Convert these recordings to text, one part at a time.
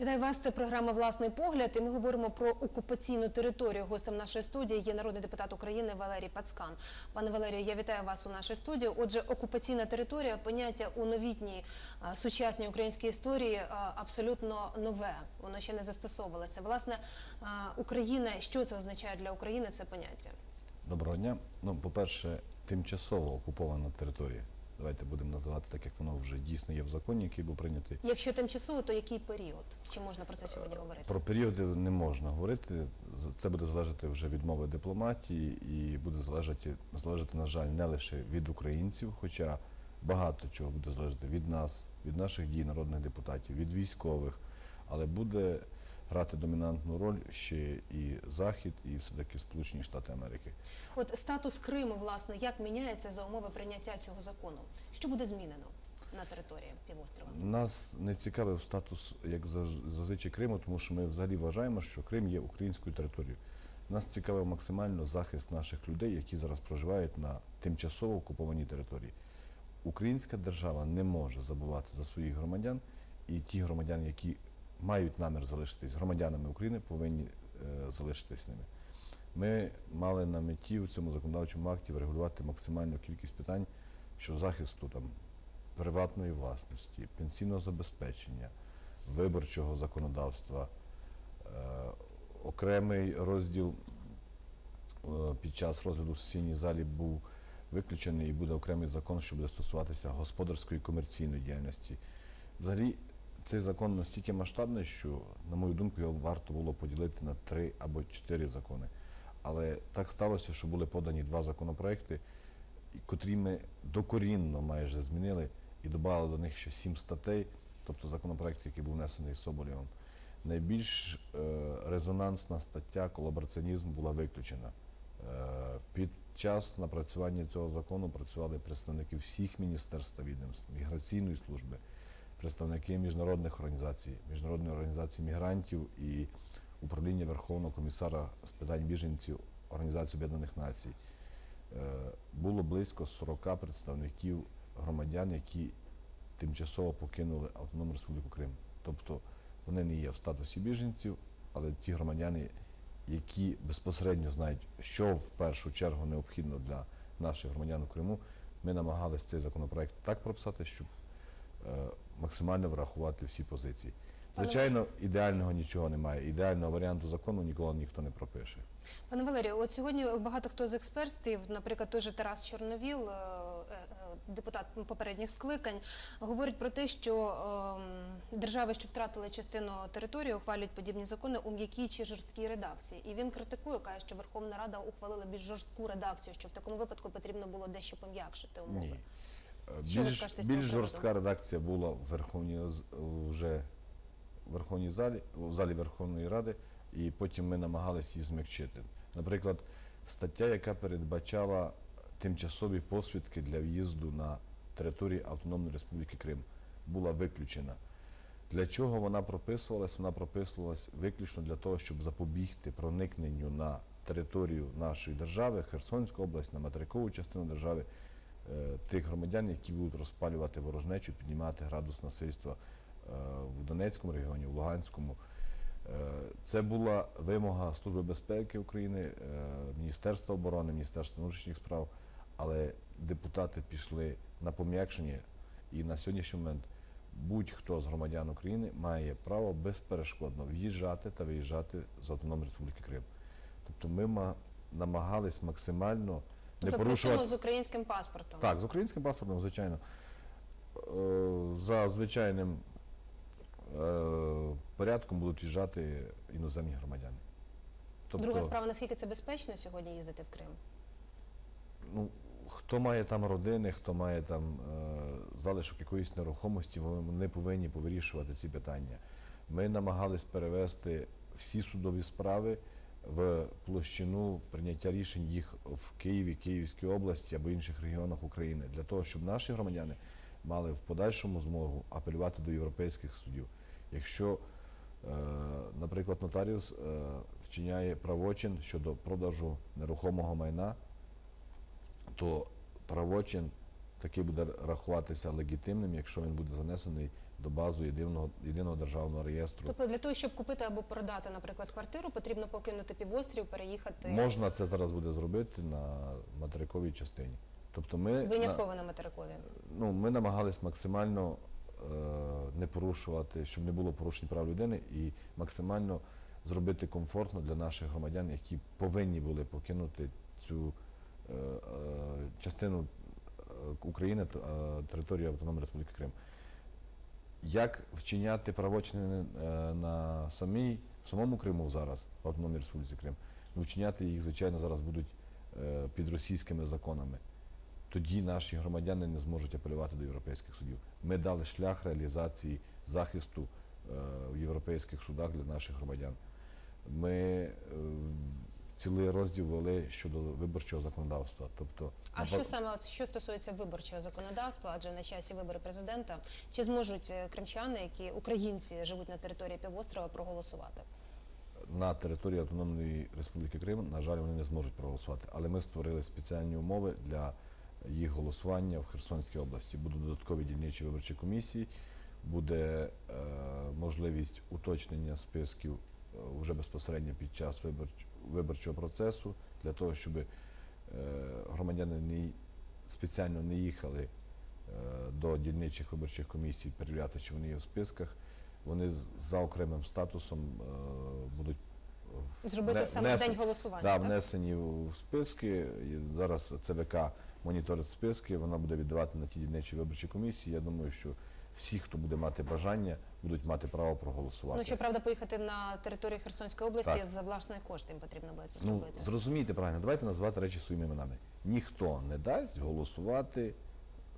Вітаю вас. Це програма Власний погляд. І ми говоримо про окупаційну територію. Гостем нашої студії є народний депутат України Валерій Пацкан. Пане Валерію, я вітаю вас у нашій студії. Отже, окупаційна територія поняття у новітній сучасній українській історії абсолютно нове. Воно ще не застосовувалося. Власне, Україна, що це означає для України? Це поняття. Доброго дня. Ну, по-перше, тимчасово окупована територія. Давайте будемо називати так, як воно вже дійсно є в законі, який був прийнятий. Якщо тимчасово, то який період? Чи можна про це сьогодні говорити? Про періоди не можна говорити. Це буде залежати вже від мови дипломатії і буде залежати, залежати, на жаль, не лише від українців, хоча багато чого буде залежати від нас, від наших дій, народних депутатів, від військових, але буде грати домінантну роль ще і Захід, і все-таки Сполучені Штати Америки. От статус Криму, власне, як міняється за умови прийняття цього закону? Що буде змінено на території півострова? Нас не цікавив статус як зазвичай Криму, тому що ми взагалі вважаємо, що Крим є українською територією. Нас цікавив максимально захист наших людей, які зараз проживають на тимчасово окупованій території. Українська держава не може забувати за своїх громадян, і ті громадяни, які мають намір залишитись громадянами України, повинні е, залишитись ними. Ми мали на меті у цьому законодавчому акті врегулювати максимальну кількість питань щодо захисту там приватної власності, пенсійного забезпечення, виборчого законодавства, е, окремий розділ е, під час розгляду в сесійній залі був виключений і буде окремий закон, що буде стосуватися господарської і комерційної діяльності. Взагалі, цей закон настільки масштабний, що, на мою думку, його варто було поділити на три або чотири закони. Але так сталося, що були подані два законопроекти, котрі ми докорінно майже змінили і додали до них ще сім статей, тобто законопроект, який був внесений Соболєвим. Найбільш е, резонансна стаття колабораціонізм була виключена. Е, під час напрацювання цього закону працювали представники всіх міністерств та відомств, міграційної служби, представники міжнародних організацій, міжнародної організації мігрантів і управління Верховного комісара з питань біженців Організації Об'єднаних Націй. Е, Було близько 40 представників громадян, які тимчасово покинули Автономну Республіку Крим. Тобто вони не є в статусі біженців, але ті громадяни, які безпосередньо знають, що в першу чергу необхідно для наших громадян у Криму, ми намагалися цей законопроект так прописати, щоб е, максимально врахувати всі позиції. Звичайно, ідеального нічого немає. Ідеального варіанту закону ніколи ніхто не пропише. Пане Валерію, от сьогодні багато хто з експертів, наприклад, той же Тарас Чорновіл, е, е, депутат попередніх скликань, говорить про те, що ем, держави, що втратили частину території, ухвалюють подібні закони у м'якій чи жорсткій редакції. І він критикує, каже, що Верховна Рада ухвалила більш жорстку редакцію, що в такому випадку потрібно було дещо пом'якшити умови. Ні. Що ви Більш, скажете з цього більш приводу? жорстка редакція була в Верховній вже в Верховній залі, в залі Верховної Ради, і потім ми намагалися її змягчити. Наприклад, стаття, яка передбачала тимчасові посвідки для в'їзду на територію Автономної Республіки Крим, була виключена. Для чого вона прописувалась? Вона прописувалась виключно для того, щоб запобігти проникненню на територію нашої держави, Херсонську область, на материкову частину держави, тих громадян, які будуть розпалювати ворожнечу, піднімати градус насильства е, в Донецькому регіоні, в Луганському. Е, Це була вимога Служби безпеки України, е, Міністерства оборони, Міністерства внутрішніх справ, але депутати пішли на пом'якшення, і на сьогоднішній момент будь-хто з громадян України має право безперешкодно в'їжджати та виїжджати з Автономної Республіки Крим. Тобто ми намагались максимально Тобто при порушувати. з українським паспортом. Так, з українським паспортом, звичайно. Е, За звичайним е, порядком будуть в'їжджати іноземні громадяни. Тобто, Друга справа, наскільки це безпечно сьогодні їздити в Крим? ну, хто має там родини, хто має там е, залишок якоїсь нерухомості, вони повинні повирішувати ці питання. Ми намагались перевести всі судові справи в площину прийняття рішень їх в Києві, Київській області або інших регіонах України, для того, щоб наші громадяни мали в подальшому змогу апелювати до європейських судів. Якщо, е, наприклад, нотаріус е, вчиняє правочин щодо продажу нерухомого майна, то правочин такий буде рахуватися легітимним, якщо він буде занесений до базу єдиного, єдиного державного реєстру. Тобто для того, щоб купити або продати, наприклад, квартиру, потрібно покинути півострів, переїхати Можна це зараз буде зробити на материковій частині. Тобто ми, винятково на материкові. ну, ми намагались максимально е, не порушувати, щоб не було порушень прав людини, і максимально зробити комфортно для наших громадян, які повинні були покинути цю е, е, частину е, України, е, територію Автономної Республіки Крим. Як вчиняти правочини е, на самій, в самому Криму зараз, в Автономній Республіці Крим, ну, вчиняти їх, звичайно, зараз будуть е, під російськими законами тоді наші громадяни не зможуть апелювати до європейських судів. Ми дали шлях реалізації захисту е, в європейських судах для наших громадян. Ми цілий розділ ввели щодо виборчого законодавства. Тобто, А що саме от, що стосується виборчого законодавства, адже на часі вибори президента, чи зможуть е, кримчани, які українці живуть на території півострова, проголосувати? на території Автономної Республіки Крим, на жаль, вони не зможуть проголосувати. Але ми створили спеціальні умови для їх голосування в Херсонській області. Будуть додаткові дільничі виборчі комісії, буде е, можливість уточнення списків е, вже безпосередньо під час виборч- виборчого процесу, для того, щоб е, громадяни не, спеціально не їхали е, до дільничих виборчих комісій перевіряти, чи вони є в списках. Вони за окремим статусом е, будуть Зробити саме внесені- день голосування, Да, так? внесені в списки. І Зараз ЦВК моніторить списки, вона буде віддавати на ті дільничі виборчі комісії. Я думаю, що всі, хто буде мати бажання, будуть мати право проголосувати. Ну, щоправда, поїхати на територію Херсонської області Так. за власний кошт їм потрібно буде це Ну, зробити. зрозумійте правильно, давайте назвати речі своїми іменами. Ніхто не дасть голосувати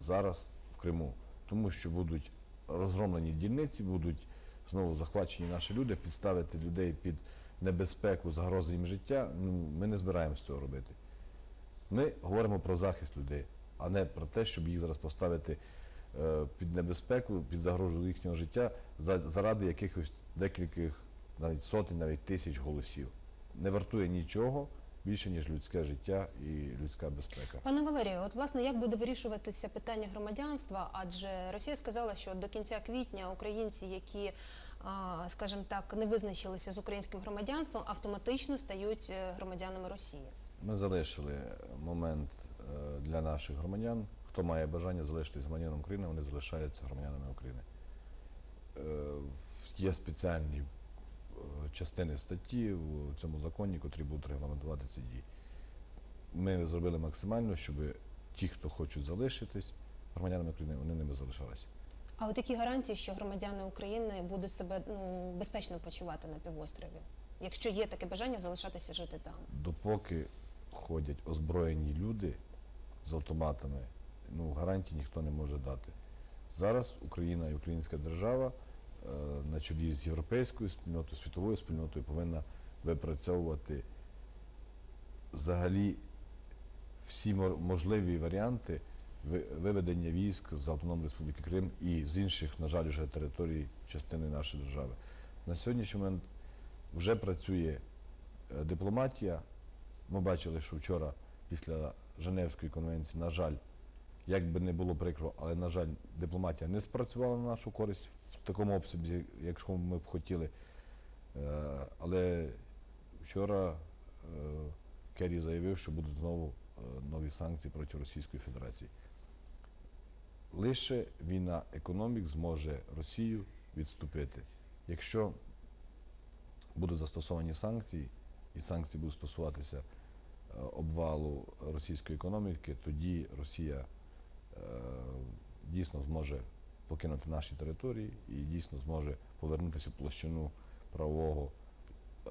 зараз в Криму, тому що будуть розгромлені дільниці, будуть знову захвачені наші люди, підставити людей під небезпеку, загрозу їм життя. Ну, ми не збираємося цього робити. Ми говоримо про захист людей, а не про те, щоб їх зараз поставити під небезпеку, під загрозу їхнього життя заради якихось декількох, навіть сотень, навіть тисяч голосів. Не вартує нічого більше, ніж людське життя і людська безпека. Пане Валерію, от власне як буде вирішуватися питання громадянства? Адже Росія сказала, що до кінця квітня українці, які, скажімо так, не визначилися з українським громадянством, автоматично стають е, громадянами Росії. Ми залишили момент е, для наших громадян. Хто має бажання залишитись громадянином України, вони залишаються громадянами України. Е, Є спеціальні е, частини статті в цьому законі, котрі будуть регламентувати ці дії. Ми зробили максимально, щоб ті, хто хочуть залишитись громадянами України, вони ними залишалися. А от які гарантії, що громадяни України будуть себе ну, безпечно почувати на півострові, якщо є таке бажання залишатися жити там? допоки ходять озброєні люди з автоматами, ну гарантій ніхто не може дати. Зараз Україна і українська держава е, на чолі з європейською спільнотою, світовою спільнотою повинна випрацьовувати взагалі всі можливі варіанти виведення військ з Автономної Республіки Крим і з інших, на жаль, вже територій частини нашої держави. На сьогоднішній момент вже працює е, дипломатія. Ми бачили, що вчора після Женевської конвенції, на жаль, як би не було прикро, але, на жаль, дипломатія не спрацювала на нашу користь в такому обсязі, якщо ми б хотіли. Е, Але вчора е, Керрі заявив, що будуть знову е, нові санкції проти Російської Федерації. Лише війна економік зможе Росію відступити. Якщо будуть застосовані санкції, і санкції будуть стосуватися обвалу російської економіки, тоді Росія дійсно зможе покинути наші території і дійсно зможе повернутися в площину правового е,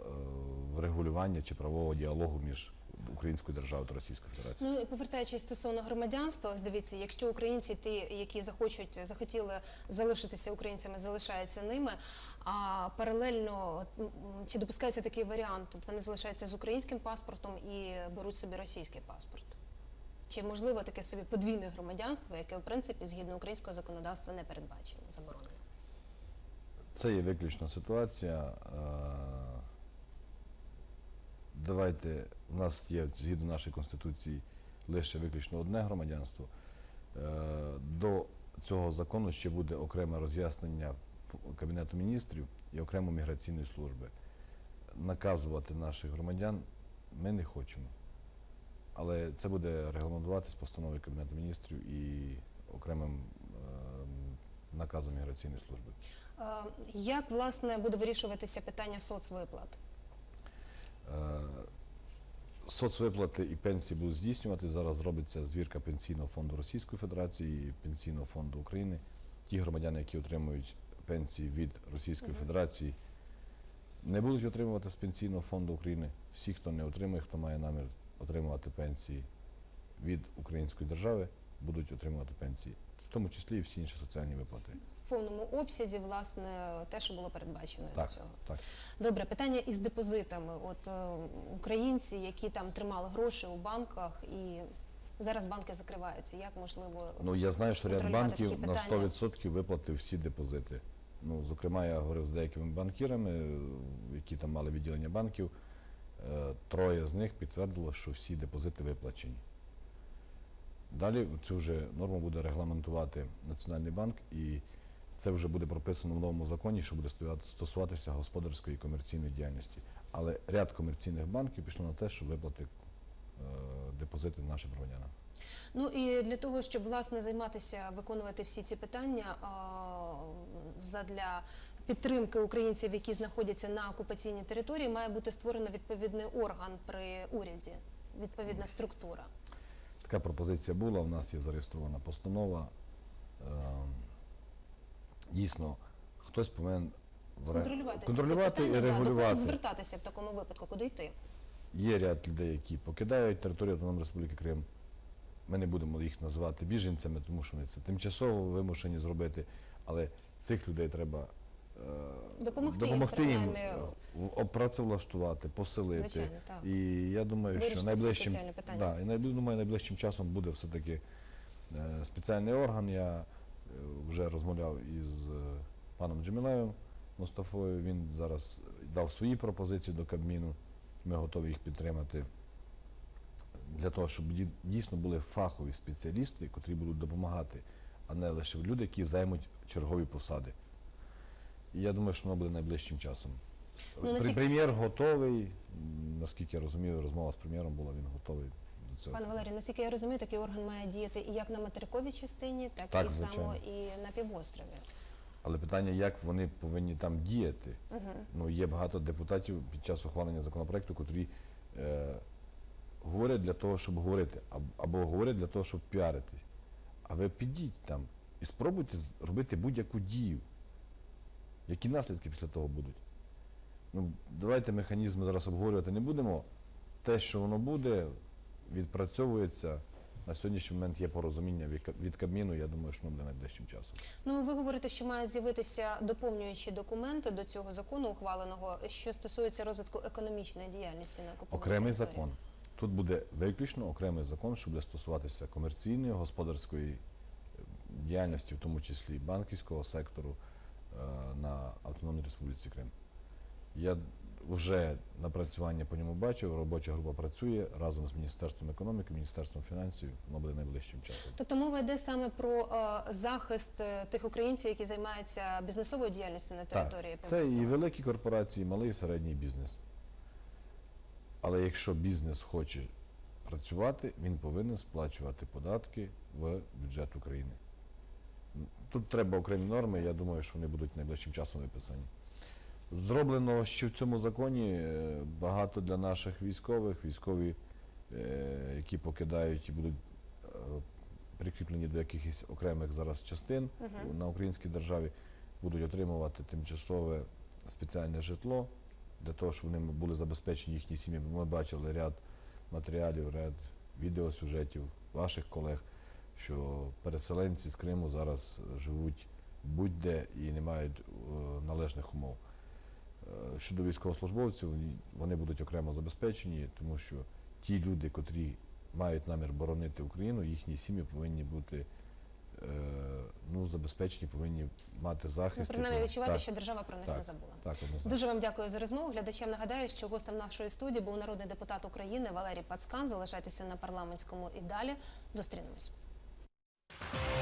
регулювання чи правового діалогу між українською державою та Російською Федерацією. Ну і повертаючись стосовно громадянства, ось дивіться, якщо українці, ті, які захочуть, захотіли залишитися українцями, залишаються ними. А паралельно чи допускається такий варіант? От вони залишаються з українським паспортом і беруть собі російський паспорт. Чи можливо таке собі подвійне громадянство, яке в принципі згідно українського законодавства не передбачено, заборонено? Це є виключна ситуація. Е, Давайте, у нас є згідно нашої конституції лише виключно одне громадянство. Е, До цього закону ще буде окреме роз'яснення Кабінету міністрів і окремо міграційної служби. Наказувати наших громадян ми не хочемо. Але це буде регламентуватись постановою Кабінету міністрів і окремим ем, наказом міграційної служби. Е, Як власне буде вирішуватися питання соцвиплат? Е, Соцвиплати і пенсії будуть здійснювати. Зараз робиться звірка Пенсійного фонду Російської Федерації і Пенсійного фонду України. Ті громадяни, які отримують пенсії від Російської Мгм. Федерації, не будуть отримувати з Пенсійного фонду України. Всі, хто не отримує, хто має намір отримувати пенсії від української держави, будуть отримувати пенсії, в тому числі і всі інші соціальні виплати. В повному обсязі, власне, те, що було передбачено до цього. так. Добре, питання із депозитами. От е, українці, які там тримали гроші у банках, і зараз банки закриваються. Як можливо Ну я знаю, що ряд банків на питання. 100% виплатив всі депозити. Ну, зокрема, я говорив з деякими банкірами, е, які там мали відділення банків. Е, Троє з них підтвердило, що всі депозити виплачені. Далі цю вже норму буде регламентувати Національний банк, і це вже буде прописано в новому законі, що буде стосуватися господарської і комерційної діяльності. Але ряд комерційних банків пішло на те, щоб виплати е, депозити нашим громадянам. Ну і для того, щоб власне займатися, виконувати всі ці питання задля підтримки українців, які знаходяться на окупаційній території, має бути створено відповідний орган при уряді, відповідна структура. Така пропозиція була, у нас є зареєстрована постанова. Ем, Дійсно, хтось повинен Контролювати, контролювати питання, і да, до регулювати. звертатися в такому випадку, куди йти? Є ряд людей, які покидають територію Автономної Республіки Крим. Ми не будемо їх називати біженцями, тому що вони це тимчасово вимушені зробити. Але цих людей треба е, Допомогти їм, їм е, опрацевлаштувати, поселити. Звичайно, так. І я думаю, Вирішити що найближчим, да, і думаю, найближчим часом буде все-таки е, спеціальний орган. Я вже розмовляв із паном Джемілаєвим Мустафою. Він зараз дав свої пропозиції до Кабміну. Ми готові їх підтримати для того, щоб дійсно були фахові спеціалісти, котрі будуть допомагати, а не лише люди, які займуть чергові посади. І я думаю, що воно буде найближчим часом. Ну, наскільки- Прем'єр готовий. Наскільки я розумію, розмова з прем'єром була, він готовий до цього. Пане Валерію, наскільки я розумію, такий орган має діяти і як на материковій частині, так, Так, і само і на півострові. Але питання, як вони повинні там діяти. Ну, є багато депутатів під час ухвалення законопроекту, котрі е, говорять для того, щоб говорити, аб- або говорять для того, щоб піарити. А ви підіть там і спробуйте з- робити будь-яку дію. Які наслідки після того будуть? Ну, давайте механізми зараз обговорювати не будемо. Те, що воно буде, відпрацьовується. На сьогоднішній момент є порозуміння від Ка- Кабміну, я думаю, що воно буде найближчим часом. Ну, ви говорите, що мають з'явитися доповнюючі документи до цього закону ухваленого, що стосується розвитку економічної діяльності на окупованій Окремий території. закон. Тут буде виключно окремий закон, що буде стосуватися комерційної, господарської е, діяльності, в тому числі і банківського сектору на Автономній Республіці Крим. Я вже напрацювання по ньому бачив, робоча група працює разом з Міністерством економіки, Міністерством фінансів, воно буде найближчим часом. Тобто мова йде саме про е, захист е, тих українців, які займаються бізнесовою діяльністю на території Так, це і великі корпорації, і малий і середній бізнес. Але якщо бізнес хоче працювати, він повинен сплачувати податки в бюджет України. Тут треба окремі норми, я думаю, що вони будуть найближчим часом виписані. Зроблено ще в цьому законі е, багато для наших військових, військові, е, які покидають і будуть е, прикріплені до якихось окремих зараз частин Мгм. на українській державі, будуть отримувати тимчасове спеціальне житло для того, щоб вони були забезпечені їхні сім'ї. Ми бачили ряд матеріалів, ряд відеосюжетів ваших колег, що переселенці з Криму зараз живуть будь-де і не мають е, належних умов. Е, Щодо військовослужбовців, вони- будуть окремо забезпечені, тому що ті люди, котрі мають намір боронити Україну, їхні сім'ї повинні бути е, ну, забезпечені, повинні мати Ну, захист. принаймні який- відчувати, так, що держава про них так, не забула. Так, однозначно. Дуже вам дякую за розмову. Глядачам нагадаю, що гостем нашої студії був народний депутат України Валерій Пацкан. Залишайтеся на парламентському і далі. Зустрінемось. Bye.